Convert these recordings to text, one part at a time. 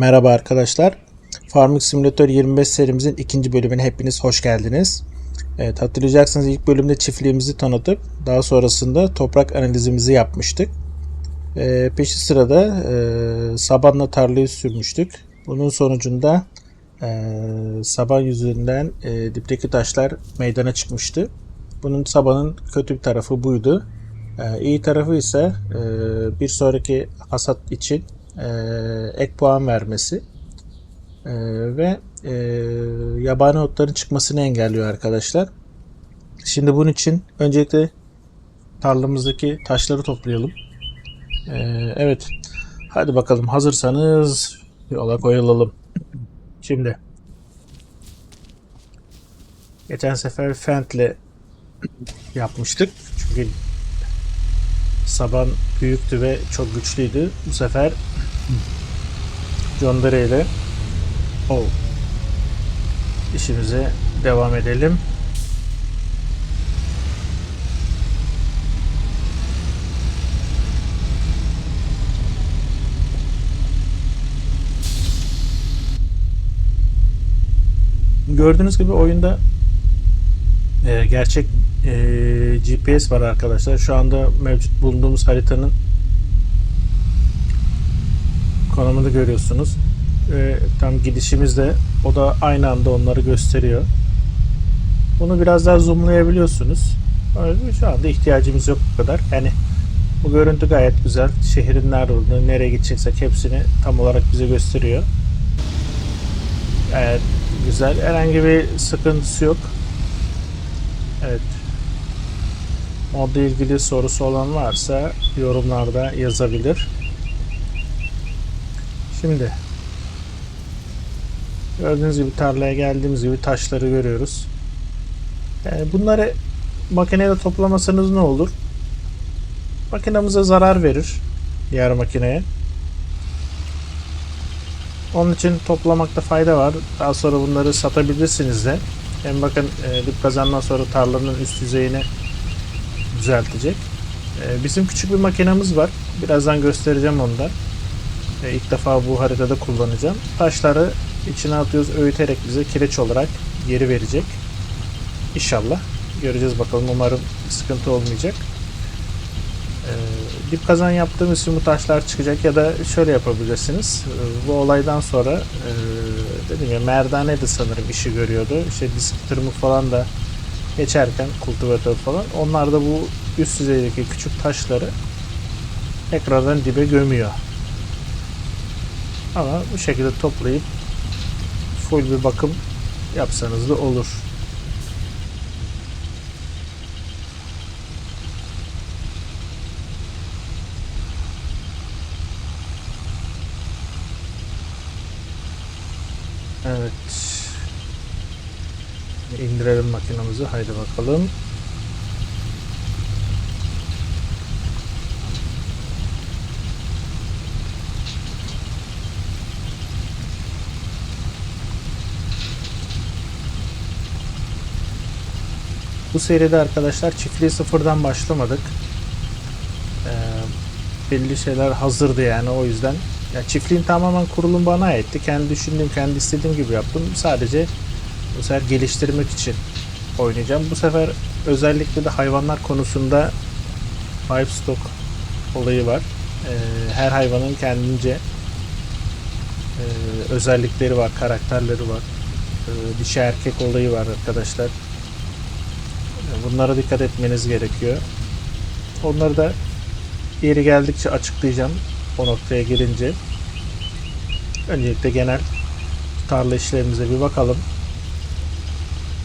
Merhaba arkadaşlar. Farming Simulator 25 serimizin ikinci bölümüne hepiniz hoş geldiniz. Evet hatırlayacaksınız ilk bölümde çiftliğimizi tanıtıp daha sonrasında toprak analizimizi yapmıştık. Ee, peşi sırada e, sabanla tarlayı sürmüştük. Bunun sonucunda e, saban yüzünden e, dipteki taşlar meydana çıkmıştı. Bunun sabanın kötü bir tarafı buydu. E, iyi tarafı ise e, bir sonraki hasat için e, ek puan vermesi e, ve e, yabani otların çıkmasını engelliyor arkadaşlar. Şimdi bunun için öncelikle tarlamızdaki taşları toplayalım. E, evet. Hadi bakalım hazırsanız yola koyulalım. Şimdi geçen sefer Fent'le yapmıştık. Çünkü Saban büyüktü ve çok güçlüydü. Bu sefer John Deere ile o işimize devam edelim. Gördüğünüz gibi oyunda e, gerçek e, GPS var arkadaşlar. Şu anda mevcut bulunduğumuz haritanın konumunu görüyorsunuz. Ve tam gidişimizde o da aynı anda onları gösteriyor. Bunu biraz daha zoomlayabiliyorsunuz. Şu anda ihtiyacımız yok bu kadar. Yani bu görüntü gayet güzel. Şehrin nerede olduğunu, nereye gideceksek hepsini tam olarak bize gösteriyor. Gayet güzel. Herhangi bir sıkıntısı yok. Evet. Modla ilgili sorusu olan varsa yorumlarda yazabilir. Şimdi gördüğünüz gibi tarlaya geldiğimiz gibi taşları görüyoruz. Yani bunları makineyle toplamasanız ne olur? Makinamıza zarar verir diğer makineye. Onun için toplamakta fayda var. Daha sonra bunları satabilirsiniz de. Hem bakın e, dip kazandan sonra tarlanın üst yüzeyini düzeltecek. E, bizim küçük bir makinamız var. Birazdan göstereceğim onu da. E, ilk defa bu haritada kullanacağım. Taşları içine atıyoruz öğüterek bize kireç olarak geri verecek. İnşallah. Göreceğiz bakalım. Umarım sıkıntı olmayacak. E, dip kazan yaptığımız için bu taşlar çıkacak ya da şöyle yapabilirsiniz. E, bu olaydan sonra e, dedim ya merdane de sanırım işi görüyordu. İşte disk tırmık falan da geçerken kultivatör falan. Onlar da bu üst düzeydeki küçük taşları tekrardan dibe gömüyor. Ama bu şekilde toplayıp full bir bakım yapsanız da olur. Evet. İndirelim makinamızı. Haydi bakalım. Bu seride arkadaşlar çiftliği sıfırdan başlamadık. Ee, belli şeyler hazırdı yani o yüzden. Ya çiftliğin tamamen kurulum bana aitti. Kendi düşündüğüm, kendi istediğim gibi yaptım. Sadece bu sefer geliştirmek için oynayacağım. Bu sefer özellikle de hayvanlar konusunda livestock olayı var. Ee, her hayvanın kendince e, özellikleri var, karakterleri var. Ee, dişi erkek olayı var arkadaşlar. Bunlara dikkat etmeniz gerekiyor. Onları da yeri geldikçe açıklayacağım o noktaya gelince. Öncelikle genel tarla işlerimize bir bakalım.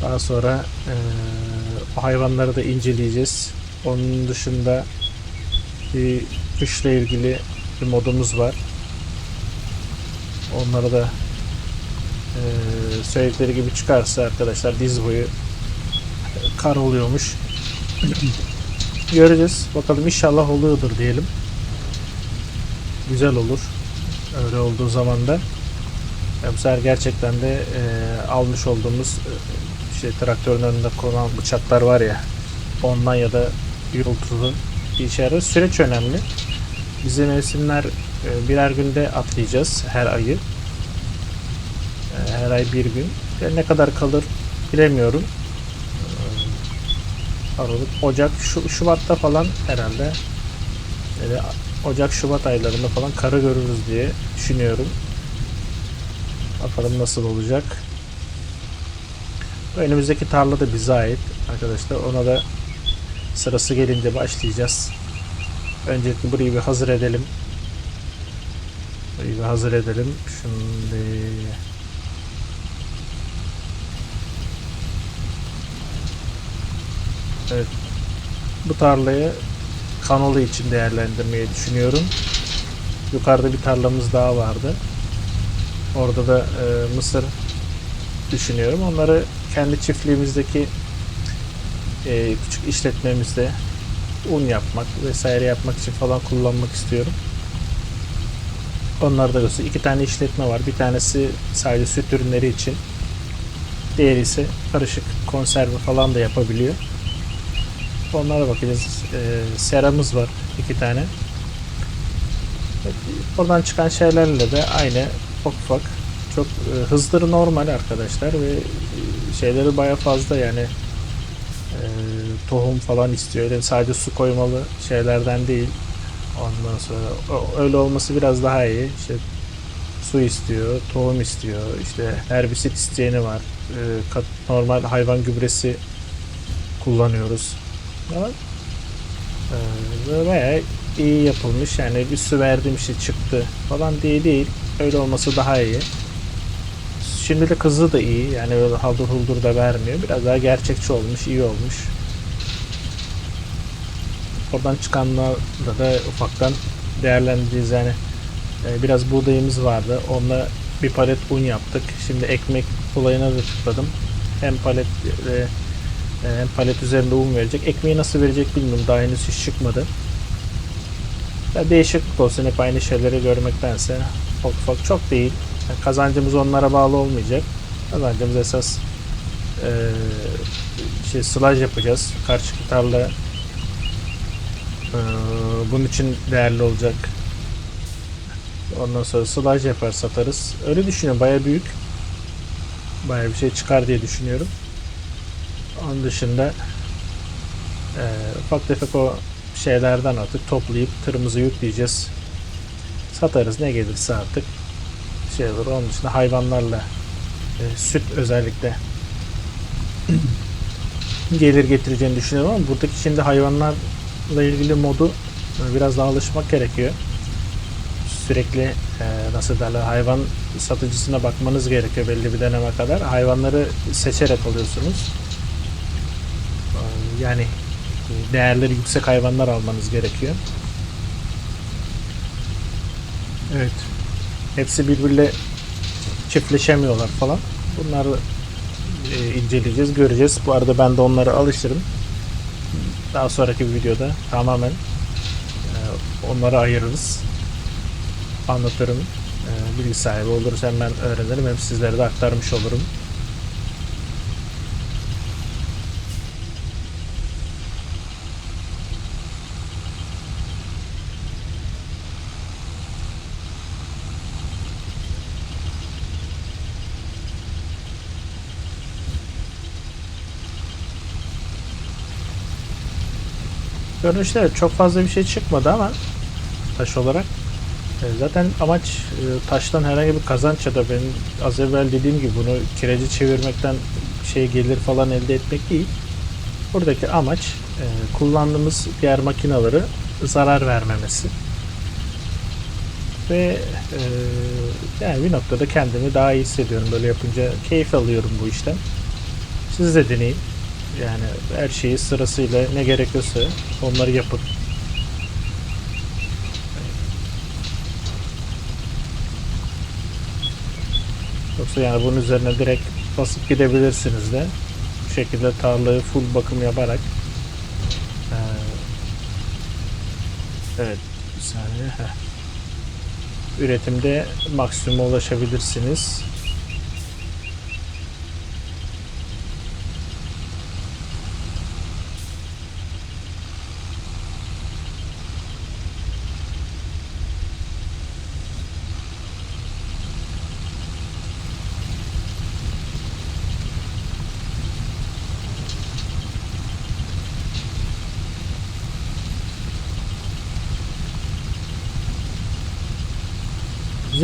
Daha sonra e, o hayvanları da inceleyeceğiz. Onun dışında bir kışla ilgili bir modumuz var. Onları da e, söyledikleri gibi çıkarsa arkadaşlar diz boyu kar oluyormuş. Göreceğiz. Bakalım inşallah oluyordur diyelim. Güzel olur. Öyle olduğu zaman da bu sefer gerçekten de e, almış olduğumuz e, şey traktörün önünde konan bıçaklar var ya ondan ya da yurultulı bir işe yarar. Süreç önemli. Bize mevsimler e, birer günde atlayacağız her ayı. her ay bir gün. Yani ne kadar kalır bilemiyorum. Aralık, Ocak, şu, Şubat'ta falan herhalde. Böyle Ocak, Şubat aylarında falan karı görürüz diye düşünüyorum. Bakalım nasıl olacak. Önümüzdeki tarla da bize ait arkadaşlar. Ona da sırası gelince başlayacağız. Öncelikle burayı bir hazır edelim. Burayı bir hazır edelim. Şimdi Evet. Bu tarlayı kanalı için değerlendirmeyi düşünüyorum. Yukarıda bir tarlamız daha vardı. Orada da e, mısır düşünüyorum. Onları kendi çiftliğimizdeki e, küçük işletmemizde un yapmak vesaire yapmak için falan kullanmak istiyorum. Onları da. İki tane işletme var. Bir tanesi sadece süt ürünleri için. Diğeri ise karışık konserve falan da yapabiliyor. Onlara bakacağız. Ee, seramız var. iki tane. Oradan çıkan şeylerle de aynı ufak ufak çok e, hızları normal arkadaşlar ve e, şeyleri baya fazla yani e, tohum falan istiyor. Öyle sadece su koymalı şeylerden değil. Ondan sonra öyle olması biraz daha iyi. İşte su istiyor, tohum istiyor, işte herbisit isteyeni var. E, kat- normal hayvan gübresi kullanıyoruz. Ama e, böyle bayağı iyi yapılmış. Yani bir su verdiğim şey çıktı falan diye değil. Öyle olması daha iyi. Şimdi de kızı da iyi. Yani böyle haldır huldur da vermiyor. Biraz daha gerçekçi olmuş, iyi olmuş. Oradan çıkanlarla da ufaktan değerlendireceğiz yani. e, biraz buğdayımız vardı. Onunla bir palet un yaptık. Şimdi ekmek olayına da tıkladım. Hem palet e, hem palet üzerinde un verecek. Ekmeği nasıl verecek bilmiyorum. Daha henüz hiç çıkmadı. Ya değişiklik olsun hep aynı şeyleri görmektense ufak ufak çok değil. Yani kazancımız onlara bağlı olmayacak. Kazancımız esas e, şey sılaj yapacağız. Karşı tarla e, bunun için değerli olacak. Ondan sonra sılaj yapar satarız. Öyle düşünüyorum. Baya büyük. Baya bir şey çıkar diye düşünüyorum. Onun dışında e, ufak tefek o şeylerden artık toplayıp tırımızı yükleyeceğiz. Satarız ne gelirse artık şey olur. Onun dışında hayvanlarla e, süt özellikle gelir getireceğini düşünüyorum ama buradaki şimdi hayvanlarla ilgili modu e, biraz daha alışmak gerekiyor. Sürekli e, nasıl derler hayvan satıcısına bakmanız gerekiyor belli bir döneme kadar. Hayvanları seçerek alıyorsunuz. Yani değerleri yüksek hayvanlar almanız gerekiyor. Evet. Hepsi birbiriyle çiftleşemiyorlar falan. Bunları e, inceleyeceğiz, göreceğiz. Bu arada ben de onları alıştırırım. Daha sonraki bir videoda tamamen e, onları ayırırız. Anlatırım. E, bilgi sahibi oluruz hem ben öğrenirim hem sizlere de aktarmış olurum. Görünüşte çok fazla bir şey çıkmadı ama taş olarak e, zaten amaç e, taştan herhangi bir kazanç ya da benim az evvel dediğim gibi bunu kireci çevirmekten şey gelir falan elde etmek değil. Buradaki amaç e, kullandığımız diğer makinaları zarar vermemesi. Ve e, yani bir noktada kendimi daha iyi hissediyorum böyle yapınca keyif alıyorum bu işten. Siz de deneyin. Yani her şeyi sırasıyla ne gerekiyorsa onları yapın. Yoksa yani bunun üzerine direkt basıp gidebilirsiniz de. Bu şekilde tarlayı full bakım yaparak. Ee, evet bir saniye. Heh. Üretimde maksimuma ulaşabilirsiniz.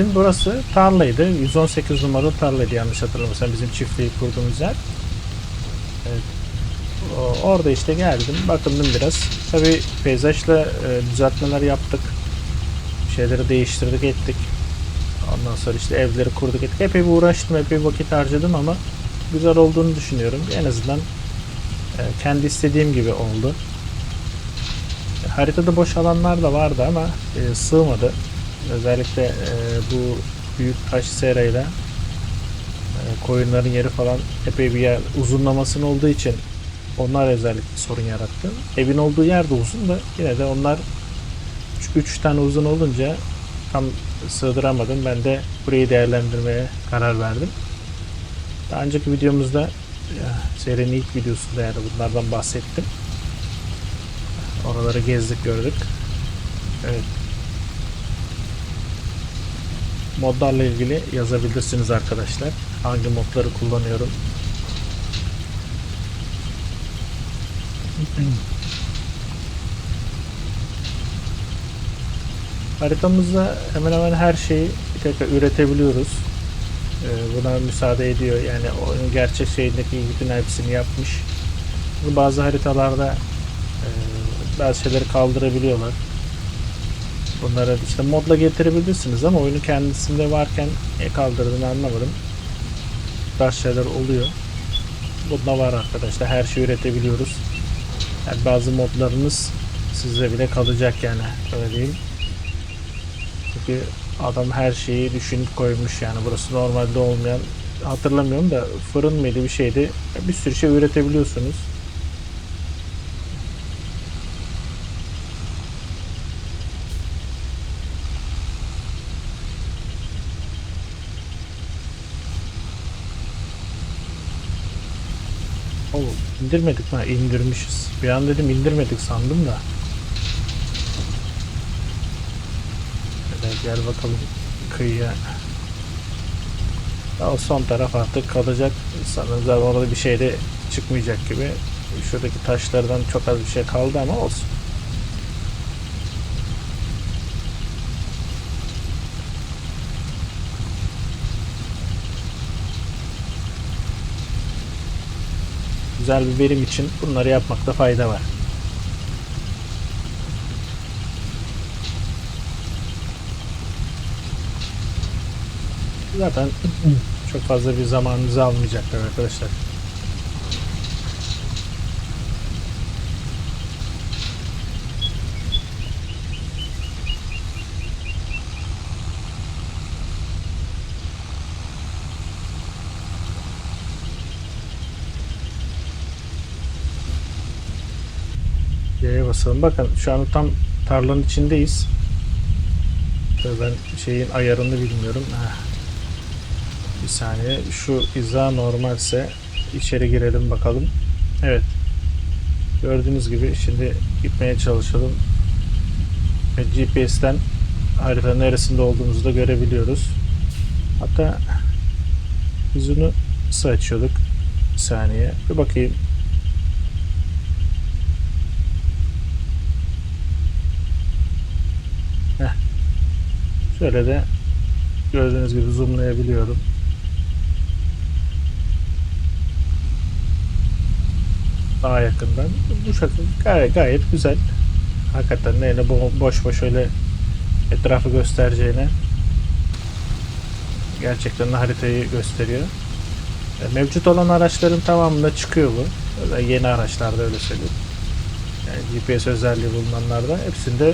Bizim burası tarlaydı. 118 numaralı tarlaydı yanlış hatırlamıyorsam bizim çiftliği kurduğumuz yer. Evet. Orada işte geldim, bakındım biraz. Tabi peyzajla e, düzeltmeler yaptık. Şeyleri değiştirdik ettik. Ondan sonra işte evleri kurduk ettik. Epey bir uğraştım, epey bir vakit harcadım ama güzel olduğunu düşünüyorum. En azından e, kendi istediğim gibi oldu. E, Haritada boş alanlar da vardı ama sığmadı. Özellikle e, bu büyük taş serayla e, koyunların yeri falan epey bir yer uzunlamasının olduğu için onlar özellikle sorun yarattı. Evin olduğu yer de uzun da yine de onlar 3 tane uzun olunca tam sığdıramadım. Ben de burayı değerlendirmeye karar verdim. Daha önceki videomuzda serinin ilk videosunda yani bunlardan bahsettim. Oraları gezdik gördük. Evet. Modlarla ilgili yazabilirsiniz arkadaşlar. Hangi modları kullanıyorum. Haritamızda hemen hemen her şeyi tekrar üretebiliyoruz. Ee, buna müsaade ediyor. Yani oyunun gerçek şeyindeki bütün hepsini yapmış. Bazı haritalarda e, bazı şeyleri kaldırabiliyorlar. Bunları işte modla getirebilirsiniz ama oyunu kendisinde varken niye kaldırdığını anlamadım. Bazı şeyler oluyor. Bunda var arkadaşlar. Her şeyi üretebiliyoruz. Yani bazı modlarınız size bile kalacak yani. Öyle diyeyim. Çünkü adam her şeyi düşünüp koymuş yani. Burası normalde olmayan hatırlamıyorum da fırın mıydı bir şeydi. Bir sürü şey üretebiliyorsunuz. Oo, indirmedik mi? İndirmişiz. Bir an dedim indirmedik sandım da. Şöyle gel bakalım kıyıya. Ya son taraf artık kalacak. Sanırım orada bir şey de çıkmayacak gibi. Şuradaki taşlardan çok az bir şey kaldı ama olsun. Güzel bir verim için bunları yapmakta fayda var. Zaten çok fazla bir zamanınızı almayacaklar arkadaşlar. Basalım. Bakın şu an tam tarlanın içindeyiz. Ben şeyin ayarını bilmiyorum. Bir saniye. Şu hiza normalse içeri girelim bakalım. Evet. Gördüğünüz gibi şimdi gitmeye çalışalım. GPS'ten harita neresinde olduğumuzu da görebiliyoruz. Hatta biz onu nasıl açıyorduk? Bir saniye. Bir bakayım. Şöyle de gördüğünüz gibi zoomlayabiliyorum. Daha yakından. Bu şekilde gayet, gayet güzel. Hakikaten neyle bo- boş boş öyle etrafı göstereceğine gerçekten haritayı gösteriyor. E, Mevcut olan araçların tamamında çıkıyor bu. Öyle yeni araçlarda öyle söyleyeyim. Yani GPS özelliği bulunanlarda hepsinde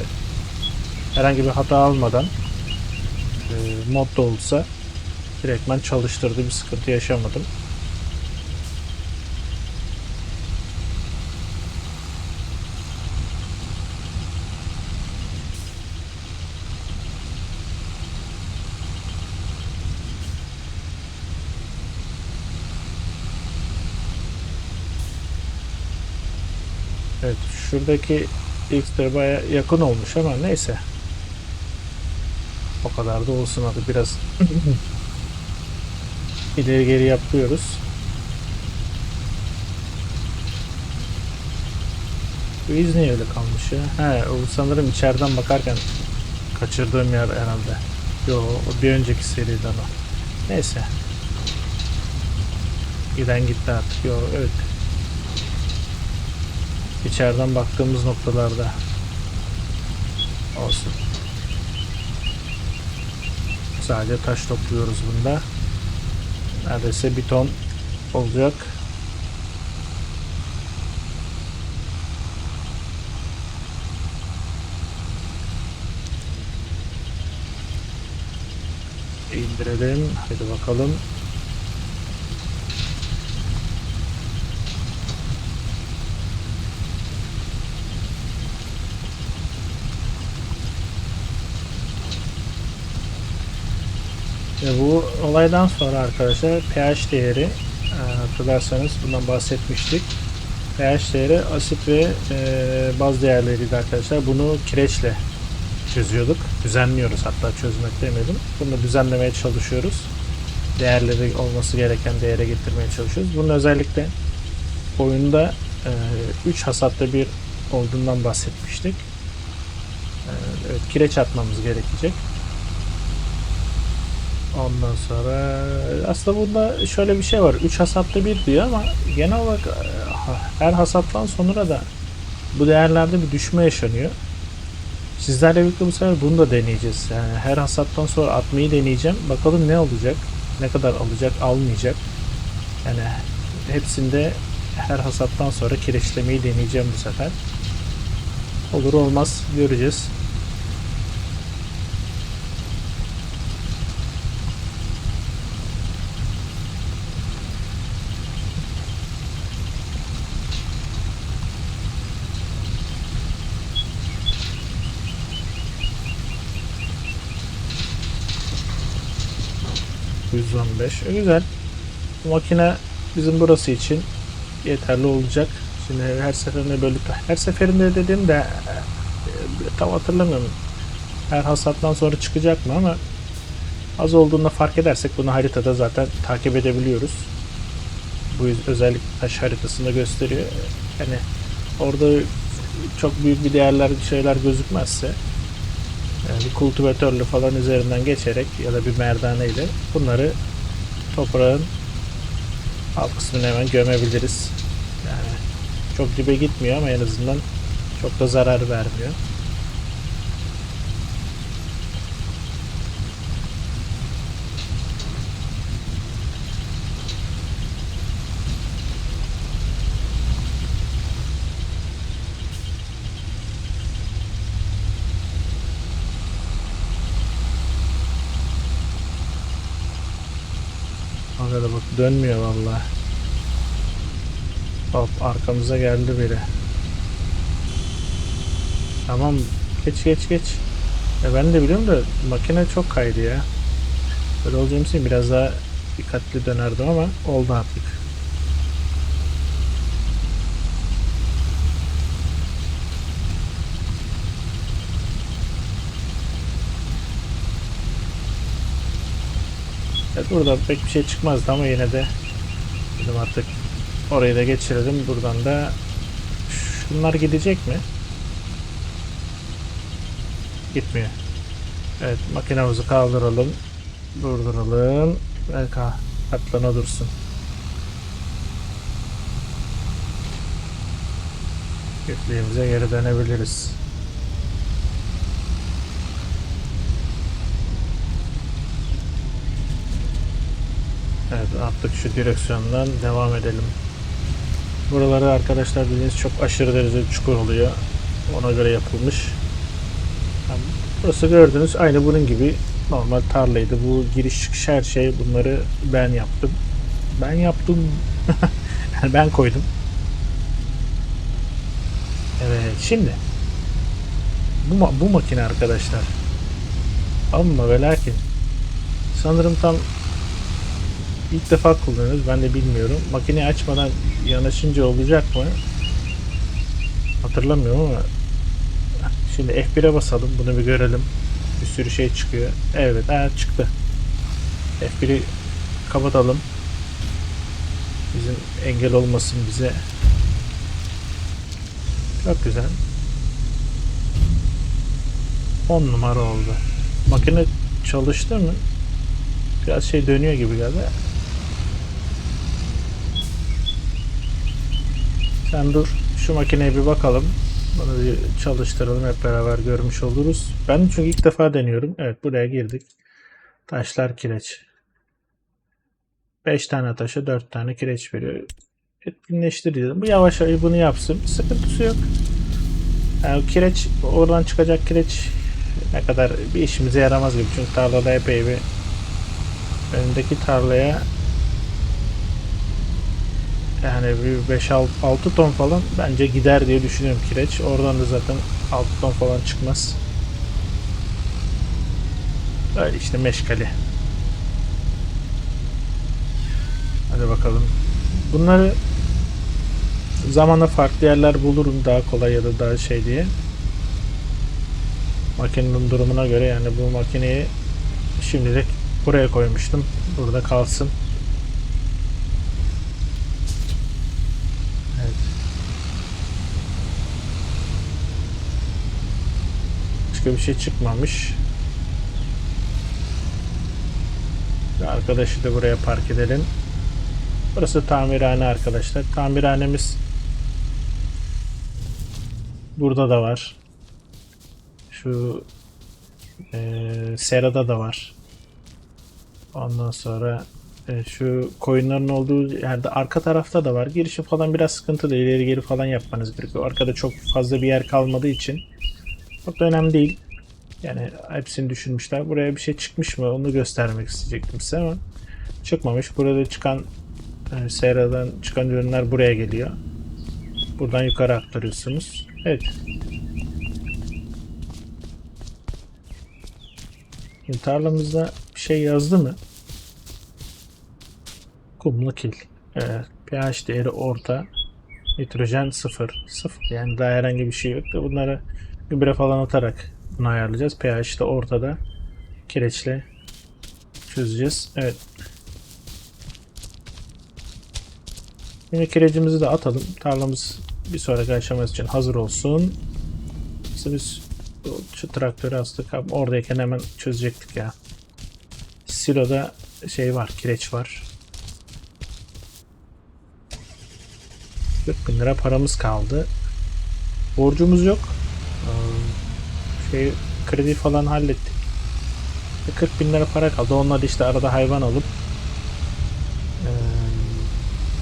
herhangi bir hata almadan e, mod da olsa direktmen çalıştırdı bir sıkıntı yaşamadım. Evet şuradaki X'de baya yakın olmuş ama neyse. O kadar da olsun hadi biraz ileri geri yapıyoruz. Bu iz niye öyle kalmış ya? He, o sanırım içeriden bakarken kaçırdığım yer herhalde. Yo o bir önceki seriden o. Neyse. Giden gitti artık. Yo evet. İçeriden baktığımız noktalarda olsun. Sadece taş topluyoruz bunda. Neredeyse bir ton olacak. indirelim. Hadi bakalım. Ve bu olaydan sonra arkadaşlar pH değeri e, hatırlarsanız bundan bahsetmiştik. pH değeri asit ve e, baz değerleriydi arkadaşlar. Bunu kireçle çözüyorduk. Düzenliyoruz hatta çözmek demedim. Bunu düzenlemeye çalışıyoruz. Değerleri olması gereken değere getirmeye çalışıyoruz. Bunun özellikle oyunda 3 hasatta bir olduğundan bahsetmiştik. E, evet kireç atmamız gerekecek. Ondan sonra aslında bunda şöyle bir şey var. 3 hasatta bir diyor ama genel olarak e, her hasattan sonra da bu değerlerde bir düşme yaşanıyor. Sizlerle birlikte bu sefer bunu da deneyeceğiz. Yani her hasattan sonra atmayı deneyeceğim. Bakalım ne olacak? Ne kadar alacak, almayacak. Yani hepsinde her hasattan sonra kireçlemeyi deneyeceğim bu sefer. Olur olmaz göreceğiz. %15. E, güzel. Bu makine bizim burası için yeterli olacak. Şimdi her seferinde böyle her seferinde dediğim de e, tam hatırlamıyorum. Her hasattan sonra çıkacak mı ama az olduğunda fark edersek bunu haritada zaten takip edebiliyoruz. Bu özellik taş haritasında gösteriyor. Yani orada çok büyük bir değerler şeyler gözükmezse bir kultivatörlü falan üzerinden geçerek ya da bir merdaneyle bunları toprağın alt kısmına hemen gömebiliriz. Yani çok dibe gitmiyor ama en azından çok da zarar vermiyor. Aga da bak dönmüyor vallahi. Hop arkamıza geldi biri. Tamam geç geç geç. Ya ben de biliyorum da makine çok kaydı ya. Böyle olacağım için biraz daha dikkatli dönerdim ama oldu artık. Evet, burada pek bir şey çıkmazdı ama yine de dedim artık orayı da geçirelim. Buradan da şunlar gidecek mi? Gitmiyor. Evet makinamızı kaldıralım. Durduralım. Ve ka- katlana dursun. Çiftliğimize geri dönebiliriz. Evet artık şu direksiyondan devam edelim. Buraları arkadaşlar bildiğiniz çok aşırı derecede çukur oluyor. Ona göre yapılmış. Burası gördüğünüz aynı bunun gibi normal tarlaydı. Bu giriş çıkış her şey bunları ben yaptım. Ben yaptım. yani ben koydum. Evet şimdi bu, bu makine arkadaşlar ama ve lakin sanırım tam İlk defa kullanıyoruz. Ben de bilmiyorum. Makineyi açmadan yanaşınca olacak mı? Hatırlamıyorum ama şimdi F1'e basalım. Bunu bir görelim. Bir sürü şey çıkıyor. Evet, ha, çıktı. F1'i kapatalım. Bizim engel olmasın bize. Çok güzel. 10 numara oldu. Makine çalıştı mı? Biraz şey dönüyor gibi geldi. Sen dur. Şu makineye bir bakalım. Bunu bir çalıştıralım hep beraber görmüş oluruz. Ben çünkü ilk defa deniyorum. Evet buraya girdik. Taşlar kireç. 5 tane taşa 4 tane kireç veriyor. Etkinleştireceğiz. Bu yavaş yavaş bunu yapsın. Sıkıntısı yok. Yani kireç oradan çıkacak kireç ne kadar bir işimize yaramaz gibi. Çünkü tarlada epey bir önündeki tarlaya yani bir 5-6 ton falan bence gider diye düşünüyorum kireç. Oradan da zaten 6 ton falan çıkmaz. Öyle işte meşkali. Hadi bakalım. Bunları zamanla farklı yerler bulurum daha kolay ya da daha şey diye. Makinenin durumuna göre yani bu makineyi şimdilik buraya koymuştum. Burada kalsın. Başka bir şey çıkmamış. Arkadaşı da buraya park edelim. Burası tamirhane arkadaşlar. Tamirhanemiz burada da var. Şu eee Serada da var. Ondan sonra e, şu koyunların olduğu yerde arka tarafta da var. Girişi falan biraz sıkıntılı. İleri geri falan yapmanız gerekiyor. Arkada çok fazla bir yer kalmadığı için çok da önemli değil. Yani hepsini düşünmüşler. Buraya bir şey çıkmış mı onu göstermek isteyecektim size ama çıkmamış. Burada çıkan e, Sera'dan çıkan ürünler buraya geliyor. Buradan yukarı aktarıyorsunuz. Evet. Şimdi tarlamızda bir şey yazdı mı? Kumlu kil. Evet. pH değeri orta. Nitrojen 0. 0. Yani daha herhangi bir şey yok. da Bunları gübre falan atarak bunu ayarlayacağız. pH de ortada. Kireçle çözeceğiz. Evet. Şimdi kirecimizi de atalım. Tarlamız bir sonraki aşaması için hazır olsun. İşte biz şu traktörü astık. Oradayken hemen çözecektik ya. Siloda şey var, kireç var. 40 bin lira paramız kaldı. Borcumuz yok. Ee, Şey kredi falan hallettik. Bir 40 bin lira para kaldı. Onlar işte arada hayvan alıp ee,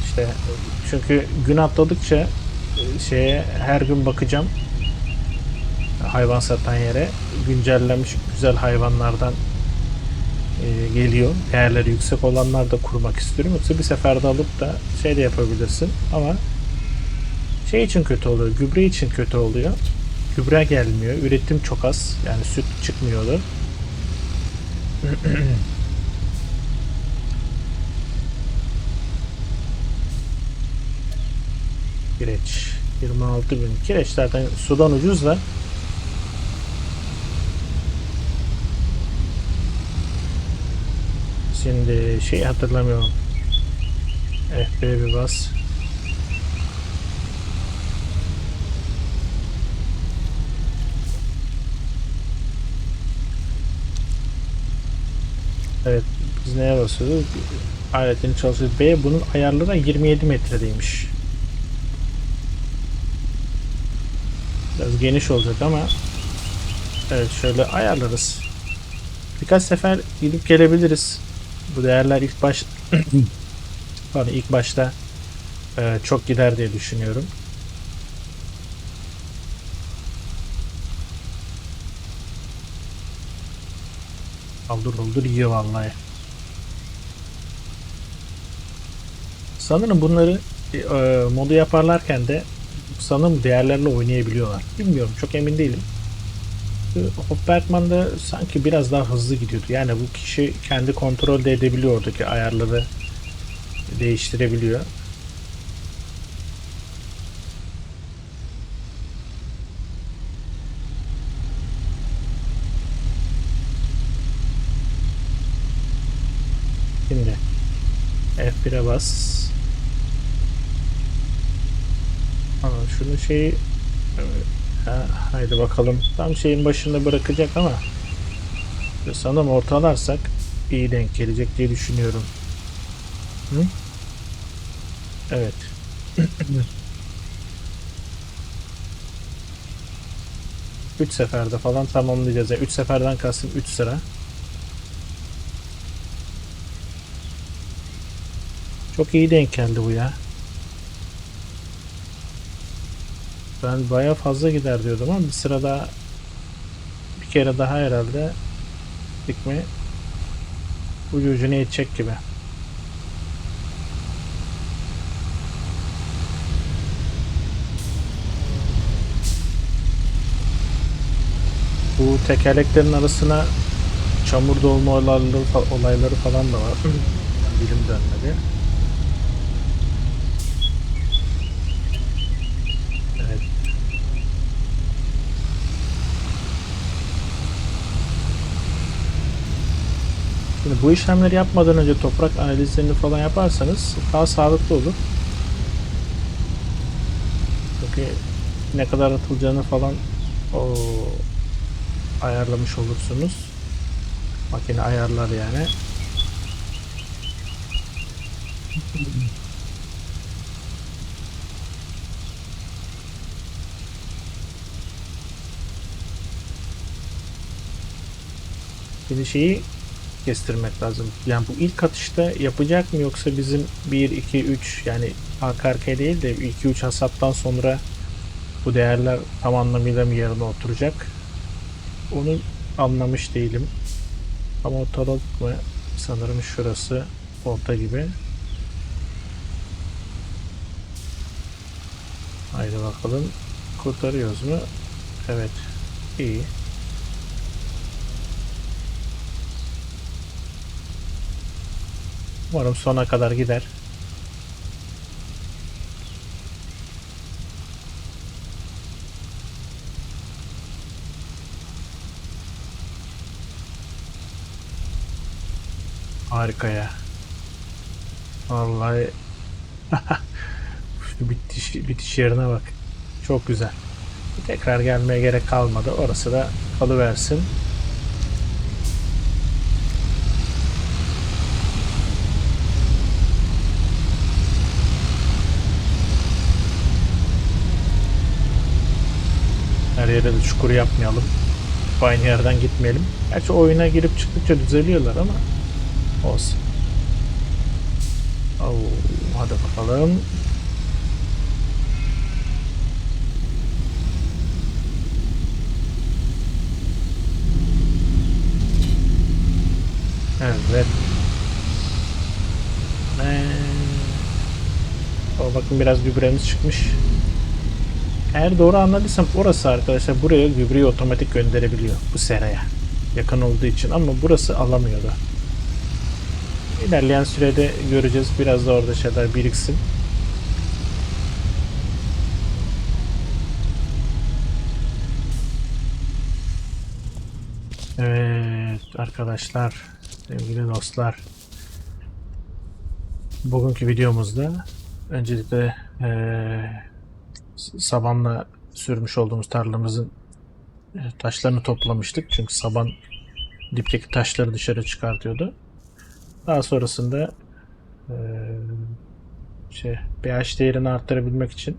işte çünkü gün atladıkça e, şeye her gün bakacağım hayvan satan yere güncellenmiş güzel hayvanlardan e, geliyor. Değerleri yüksek olanlar da kurmak istiyorum. Yoksa bir seferde alıp da şey de yapabilirsin ama şey için kötü oluyor. Gübre için kötü oluyor. Gübre gelmiyor. Üretim çok az. Yani süt çıkmıyordu. Kireç. 26 bin. Kireç zaten sudan ucuz da. Şimdi şey hatırlamıyorum. F1'e bir bas. Evet biz neye basıyorduk? Aletini çalışıyoruz. B bunun ayarları 27 metredeymiş. Biraz geniş olacak ama evet şöyle ayarlarız. Birkaç sefer gidip gelebiliriz. Bu değerler ilk baş Pardon, ilk başta e, çok gider diye düşünüyorum. Aldır doldur yiyor vallahi. Sanırım bunları e, modu yaparlarken de sanırım değerlerle oynayabiliyorlar. Bilmiyorum çok emin değilim. E, Hopbergman'da sanki biraz daha hızlı gidiyordu. Yani bu kişi kendi kontrol de edebiliyor oradaki ayarları değiştirebiliyor. Şimdi F1'e bas. Aa, şunu şeyi ha, haydi bakalım. Tam şeyin başında bırakacak ama sanırım ortalarsak iyi denk gelecek diye düşünüyorum. Hı? Evet. Üç seferde falan tamamlayacağız. Yani üç seferden kastım 3 sıra. Çok iyi denk geldi bu ya. Ben baya fazla gider diyordum ama bir sıra daha bir kere daha herhalde dikme ucu ucuna yetecek gibi. Bu tekerleklerin arasına çamur dolma olayları, olayları falan da var. Dilim dönmedi. Evet. Şimdi bu işlemleri yapmadan önce toprak analizlerini falan yaparsanız daha sağlıklı olur. Çünkü ne kadar atılacağını falan o ayarlamış olursunuz. Makine ayarlar yani. Şimdi şeyi kestirmek lazım. Yani bu ilk atışta yapacak mı yoksa bizim 1 2 3 yani arka arkaya değil de 2 3 hasattan sonra bu değerler tam anlamıyla mı yerine oturacak? Onu anlamış değilim. Ama ortalık mı? Sanırım şurası orta gibi. Haydi bakalım. Kurtarıyoruz mu? Evet. İyi. Umarım sona kadar gider. Harika ya. Vallahi şu bitiş, bitiş yerine bak. Çok güzel. Tekrar gelmeye gerek kalmadı. Orası da kalıversin. Her yere de çukur yapmayalım. Aynı yerden gitmeyelim. Gerçi oyuna girip çıktıkça düzeliyorlar ama olsun. Oo, hadi bakalım. Evet. Ee, o bakın biraz gübremiz çıkmış. Eğer doğru anladıysam orası arkadaşlar buraya gübreyi otomatik gönderebiliyor bu seraya. Yakın olduğu için ama burası alamıyordu. İlerleyen sürede göreceğiz. Biraz da orada şeyler biriksin. Evet arkadaşlar, sevgili dostlar. Bugünkü videomuzda öncelikle eee sabanla sürmüş olduğumuz tarlamızın e, taşlarını toplamıştık. Çünkü saban dipteki taşları dışarı çıkartıyordu. Daha sonrasında e, şey pH değerini arttırabilmek için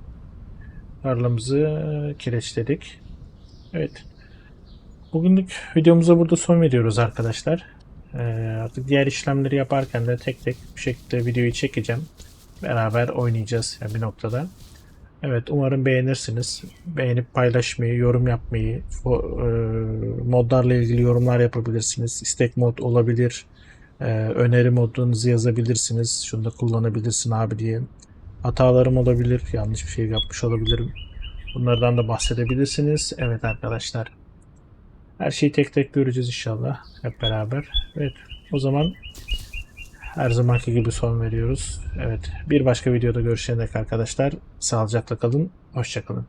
tarlamızı kireçledik. Evet. Bugünlük videomuza burada son veriyoruz arkadaşlar. E, artık diğer işlemleri yaparken de tek tek bir şekilde videoyu çekeceğim. Beraber oynayacağız yani bir noktada. Evet umarım beğenirsiniz. Beğenip paylaşmayı, yorum yapmayı, e, modlarla ilgili yorumlar yapabilirsiniz. İstek mod olabilir. E, öneri modunuzu yazabilirsiniz. Şunu da kullanabilirsin abi diye. Hatalarım olabilir. Yanlış bir şey yapmış olabilirim. Bunlardan da bahsedebilirsiniz. Evet arkadaşlar. Her şeyi tek tek göreceğiz inşallah. Hep beraber. Evet. O zaman her zamanki gibi son veriyoruz. Evet. Bir başka videoda görüşene dek arkadaşlar. Sağlıcakla kalın. Hoşçakalın.